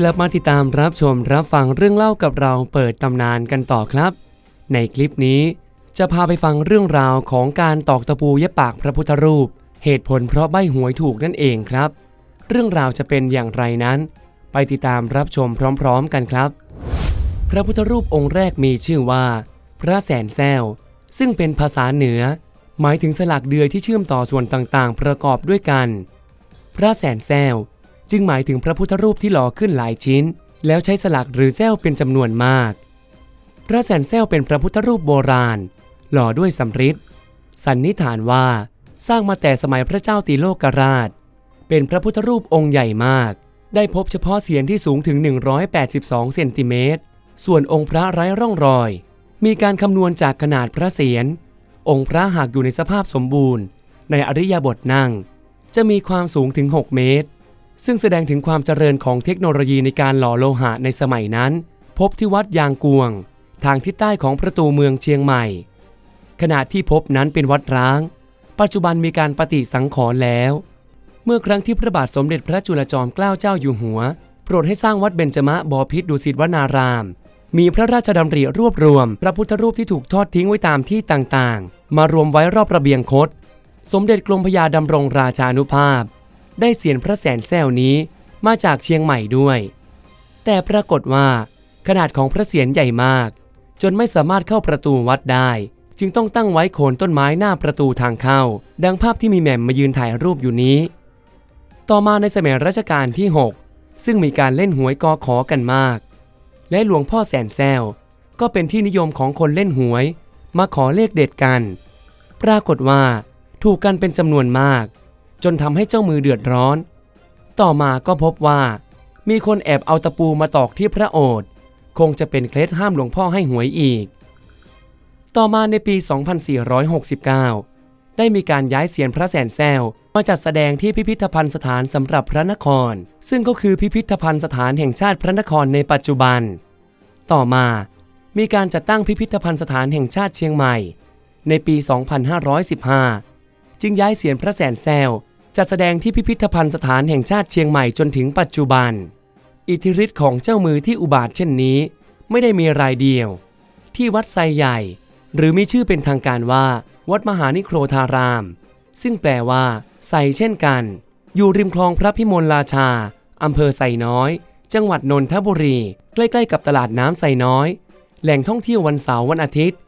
กลับมาติดตามรับชมรับฟังเรื่องเล่ากับเราเปิดตำนานกันต่อครับ ในคลิปนี้ จะพาไปฟังเรื่องราวของการตอกตะปูเย็บปากพระพุทธรูป เหตุผลเพราะใบหวยถูกนั่นเองครับ เรื่องราวจะเป็นอย่างไรนั้น ไปติดตามรับชมพร้อมๆกันครับ พระพุทธรูปองค์แรกมีชื่อว่า พระแสนแซวซึ่งเป็นภาษาเหนือ หมายถึงสลักเดือยที่เชื่อมต่อส่วนต่างๆ ประกอบด้วยกัน พระแสนแซว จึงหมายถึงพระพุทธรูปที่หล่อขึ้นหลายชิ้น แล้วใช้สลักหรือแซวเป็นจำนวนมาก พระแสนแซวเป็นพระพุทธรูปโบราณ หล่อด้วยสำริดสันนิษฐานว่า สร้างมาแต่สมัยพระเจ้าตีโลกราช เป็นพระพุทธรูปองค์ใหญ่มาก ได้พบเฉพาะเสียนที่สูงถึง 182 เซนติเมตร ส่วนองค์พระไร้ร่องรอย มีการคำนวณจากขนาดพระเศียร องค์พระหากอยู่ในสภาพสมบูรณ์ ในอริยบทนั่ง จะมีความสูงถึง 6 เมตร ซึ่งแสดงถึงความเจริญของเทคโนโลยีในการหล่อโลหะในสมัยนั้น พบที่วัดยางกวง ทางทิศใต้ของประตูเมืองเชียงใหม่ ขณะที่พบนั้นเป็นวัดร้าง ปัจจุบันมีการปฏิสังขรณ์แล้ว เมื่อครั้งที่พระบาทสมเด็จพระจุลจอมเกล้าเจ้าอยู่หัว โปรดให้สร้างวัดเบญจมะบอพิษดุสิตวนาราม มีพระราชดำริรวบรวม พระพุทธรูปที่ถูกทอดทิ้งไว้ตามที่ต่างๆ มารวมไว้รอบระเบียงคดสมเด็จกรมพยาดำรงราชานุภาพ ได้เสียนพระแสนแซวนี้มาจากเชียงใหม่ด้วย แต่ปรากฏว่าขนาดของพระเศียรใหญ่มาก จนไม่สามารถเข้าประตูวัดได้ จึงต้องตั้งไว้โคนต้นไม้หน้าประตูทางเข้า ดังภาพที่มีแหม่มมายืนถ่ายรูปอยู่นี้ ต่อมาในสมัยรัชกาลที่ 6 ซึ่งมีการเล่นหวยกอขอกันมาก และหลวงพ่อแสนแซวก็เป็นที่นิยมของคนเล่นหวย มาขอเลขเด็ดกัน ปรากฏว่า ถูกกันเป็นจำนวนมาก จนทำให้เจ้ามือเดือดร้อน ต่อมาก็พบว่า มีคนแอบเอาตะปูมาตอกที่พระโอษฐ์คงจะเป็นเคล็ดห้ามหลวงพ่อให้หวยอีก ต่อมาในปี 2469 ได้มีการย้ายเสียนพระแสนแซวมาจัดแสดงที่พิพิธภัณฑ์สถานสำหรับพระนคร ซึ่งก็คือพิพิธภัณฑ์สถานแห่งชาติพระนครในปัจจุบัน ต่อมามีการจัดตั้งพิพิธภัณฑ์สถานแห่งชาติเชียงใหม่ ในปี 2515 จึงย้ายเสียนพระแสนแซว จัดแสดงที่พิพิธภัณฑ์สถานแห่งชาติเชียงใหม่จนถึงปัจจุบัน อิทธิฤทธิ์ของเจ้ามือที่อุบาทเช่นนี้ ไม่ได้มีรายเดียว ที่วัดไซใหญ่ หรือมีชื่อเป็นทางการว่า วัดมหานิโครธาราม ซึ่งแปลว่าไซเช่นกัน อยู่ริมคลองพระพิมลราชาอำเภอไซน้อย จังหวัดนนทบุรี ใกล้ๆกับตลาดน้ำไซน้อย แหล่งท่องเที่ยววันเสาร์วันอาทิตย์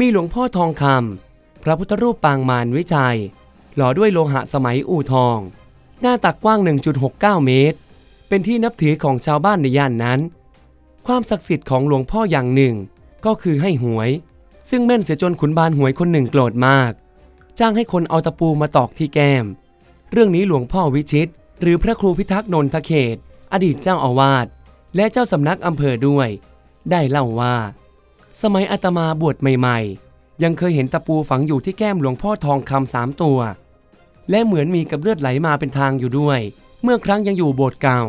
มีหลวงพ่อทองคำพระพุทธรูปปางมารวิจัย หล่อด้วยโลหะสมัยอู่ทอง หน้าตักกว้าง 1.69 เมตร เป็นที่นับถือของชาวบ้านในย่านนั้น ความศักดิ์สิทธิ์ของหลวงพ่ออย่างหนึ่ง ก็คือให้หวย ซึ่งแม่นเสียจนขุนบานหวยคนหนึ่งโกรธมาก จ้างให้คนเอาตะปูมาตอกที่แก้ม เรื่องนี้หลวงพ่อวิชิต หรือพระครูพิทักษ์นนทเขต อดีตเจ้าอาวาสและเจ้าสำนักอำเภอด้วย ได้เล่าว่า สมัยอาตมาบวชใหม่ ๆ ยังเคยเห็นตะปูฝังอยู่ที่แก้มหลวงพ่อทองคำสามตัว และเหมือนมีกับเลือดไหลมาเป็นทางอยู่ด้วย เมื่อครั้งยังอยู่โบสถ์เก่า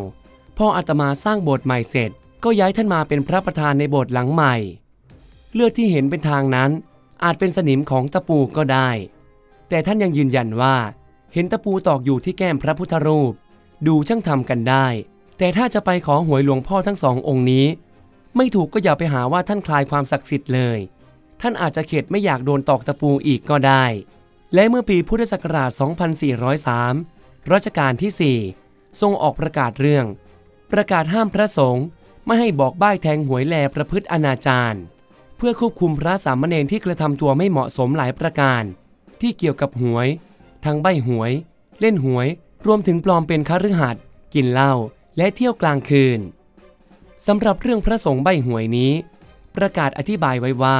พออาตมาสร้างโบสถ์ใหม่เสร็จ ก็ย้ายท่านมาเป็นพระประธานในโบสถ์หลังใหม่ เลือดที่เห็นเป็นทางนั้น อาจเป็นสนิมของตะปูก็ได้ แต่ท่านยังยืนยันว่า เห็นตะปูตอกอยู่ที่แก้มพระพุทธรูป ดูช่างทำกันได้ แต่ถ้าจะไปขอหวยหลวงพ่อทั้งสององค์นี้ ไม่ถูกก็อย่าไปหาว่าท่านคลายความศักดิ์สิทธิ์เลย ท่านอาจจะเข็ดไม่อยากโดนตอกตะปูอีกก็ได้ และเมื่อปีพุทธศักราช 2403 รัชกาลที่ 4 ทรงออกประกาศเรื่อง ประกาศห้ามพระสงฆ์ไม่ให้บอกใบ้แทงหวยแลประพฤติอนาจารเพื่อควบคุมพระสามเณรที่กระทำตัวไม่เหมาะสมหลายประการ ที่เกี่ยวกับหวย ทั้งใบหวย เล่นหวย รวมถึงปลอมเป็นคฤหัสถ์กินเหล้าและเที่ยวกลางคืนสำหรับเรื่องพระสงฆ์ใบหวยนี้ ประกาศอธิบายไว้ว่า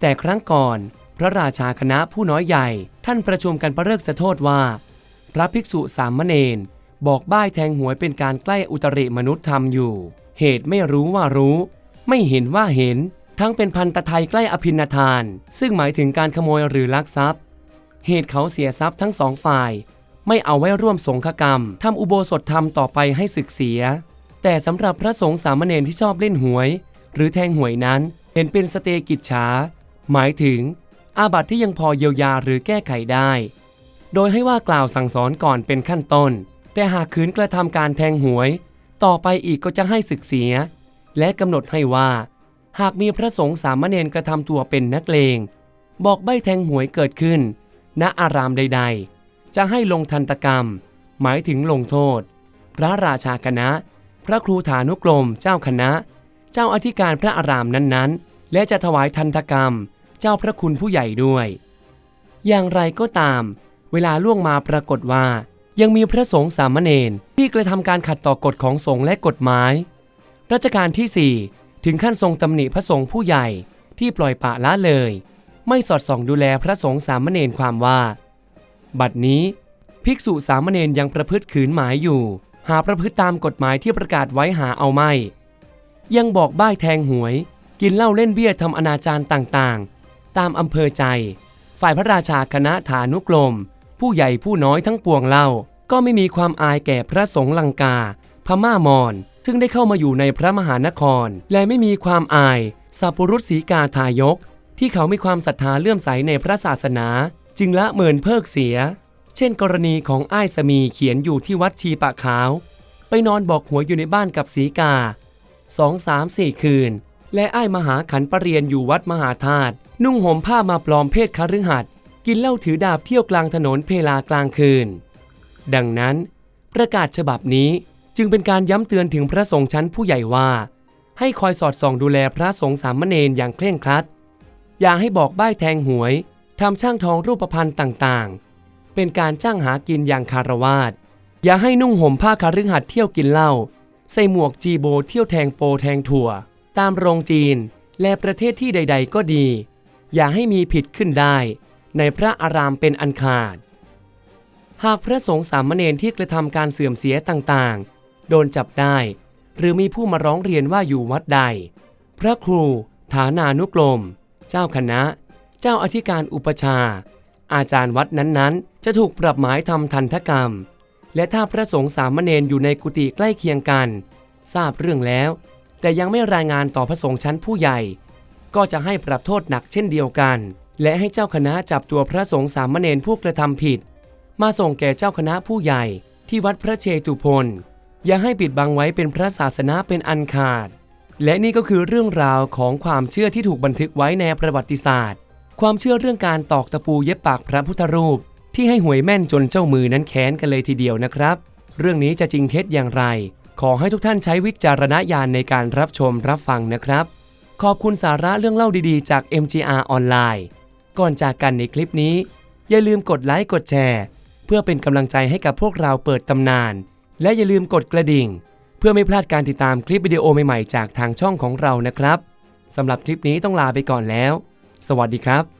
แต่ครั้งก่อน พระราชาคณะผู้น้อยใหญ่ ท่านประชุมกันประเริกสะโทษว่า พระภิกษุสามเณรบอกบ้ายแทงหวยเป็นการใกล้อุตริมนุษยธรรมอยู่ เหตุไม่รู้ว่ารู้ ไม่เห็นว่าเห็น ทั้งเป็นพันตะไทยใกล้อภินทาน ซึ่งหมายถึงการขโมยหรือลักทรัพย์ เหตุเขาเสียทรัพย์ทั้งสองฝ่าย ไม่เอาไว้ร่วมสงฆกรรมทำอุโบสถธรรมต่อไปให้ศึกเสีย แต่สำหรับพระสงฆ์สามเณรที่ชอบเล่นหวย หรือแทงหวยนั้นเห็นเป็นสเตกิจฉาหมายถึง อาบัติที่ยังพอเยียวยาหรือแก้ไขได้ โดยให้ว่ากล่าวสั่งสอนก่อนเป็นขั้นต้น แต่หากขืนกระทำการแทงหวย ต่อไปอีกก็จะให้ศึกเสีย และกำหนดให้ว่า หากมีพระสงฆ์สามเณรกระทำตัวเป็นนักเลง บอกใบแทงหวยเกิดขึ้น ณอารามใด ๆ จะให้ลงทันตกรรม หมายถึงลงโทษ พระราชาคณะ พระครูฐานุกรม เจ้าคณะ เจ้าอธิการพระอารามนั้นๆ และจะถวายทันตกรรม เจ้าพระคุณผู้ใหญ่ด้วย อย่างไรก็ตาม เวลาล่วงมาปรากฏว่า ยังมีพระสงฆ์สามเณรที่กระทำการขัดต่อกฎของสงฆ์และกฎหมาย รัชกาลที่ 4 ถึงขั้นทรงตำหนิพระสงฆ์ผู้ใหญ่ที่ปล่อยปะละเลย ไม่สอดส่องดูแลพระสงฆ์สามเณรความว่า บัดนี้ ภิกษุสามเณรยังประพฤติขืนหมายอยู่ หาประพฤติตามกฎหมายที่ประกาศไว้หาเอาไม่ ยังบอกบ้ายแทงหวย กินเหล้าเล่นเบี้ยทำอนาจารต่างๆ ตามอำเภอใจ ฝ่ายพระราชาคณะฐานุกรม ผู้ใหญ่ผู้น้อยทั้งปวงเล่า ก็ไม่มีความอายแก่พระสงฆ์ลังกา พม่ามอน ซึ่งได้เข้ามาอยู่ในพระมหานคร และไม่มีความอายสัพปรุษสีกาทายก ที่เขามีความศรัทธาเลื่อมใสในพระศาสนา จึงละเมินเพิกเสีย เช่น กรณีของอ้ายสมีเขียนอยู่ที่วัดชีปะขาว ไปนอนบอกหัวอยู่ในบ้านกับสีกาสองสามสี่คืน และอ้ายมหาขันปรเรียนอยู่วัดมหาธาตุนุ่งห่มผ้ามาปลอมเพศคฤหัสถ์กินเหล้าถือดาบเที่ยวกลางถนนเพลากลางคืน ดังนั้น ประกาศฉบับนี้จึงเป็นการย้ำเตือนถึงพระสงฆ์ชั้นผู้ใหญ่ว่า ให้คอยสอดส่องดูแลพระสงฆ์สามเณรอย่างเคร่งครัด อย่าให้บอกใบ้แทงหวยทำช่างทองรูปพรรณต่างๆ เป็นการจ้างหากินอย่างคารวาสอย่าให้นุ่งห่มผ้าคารึหัดเที่ยวกินเหล้าใส่หมวกจีโบเที่ยวแทงโปแทงถั่ว ตามโรงจีน และประเทศที่ใด ๆ ก็ดี อย่าให้มีผิดขึ้นได้ ในพระอารามเป็นอันขาด หากพระสงฆ์สามเณรที่กระทำการเสื่อมเสียต่างๆ โดนจับได้ หรือมีผู้มาร้องเรียนว่าอยู่วัดใด พระครู ฐานานุกรม เจ้าคณะ เจ้าอธิการอุปชา อาจารย์วัดนั้นๆ จะถูกปรับหมายทำทันทกรรม และถ้าพระสงฆ์สามเณรอยู่ในกุฏิใกล้เคียงกัน ทราบเรื่องแล้ว แต่ยังไม่รายงานต่อพระสงฆ์ชั้นผู้ใหญ่ ก็จะให้ปรับโทษหนักเช่นเดียวกัน และให้เจ้าคณะจับตัวพระสงฆ์สามเณรผู้กระทำผิด มาส่งแก่เจ้าคณะผู้ใหญ่ที่วัดพระเชตุพนอย่าให้ปิดบังไว้เป็นพระศาสนาเป็นอันขาด และนี่ก็คือเรื่องราวของความเชื่อที่ถูกบันทึกไว้ในประวัติศาสตร์ ความเชื่อเรื่องการตอกตะปูเย็บปากพระพุทธรูป ที่ให้หวยแม่นจนเจ้ามือนั้นแค้นกันเลยทีเดียวนะครับ เรื่องนี้จะจริงเท็จอย่างไร ขอให้ทุกท่านใช้วิจารณญาณในการรับชมรับฟังนะครับ ขอบคุณสาระเรื่องเล่าดีๆ จาก MGR ออนไลน์ ก่อนจากกันในคลิปนี้ อย่าลืมกดไลค์กดแชร์ เพื่อเป็นกำลังใจให้กับพวกเราเปิดตำนาน และอย่าลืมกดกระดิ่ง เพื่อไม่พลาดการติดตามคลิปวิดีโอใหม่ๆ จากทางช่องของเรานะครับสำหรับคลิปนี้ต้องลาไปก่อนแล้ว สวัสดีครับ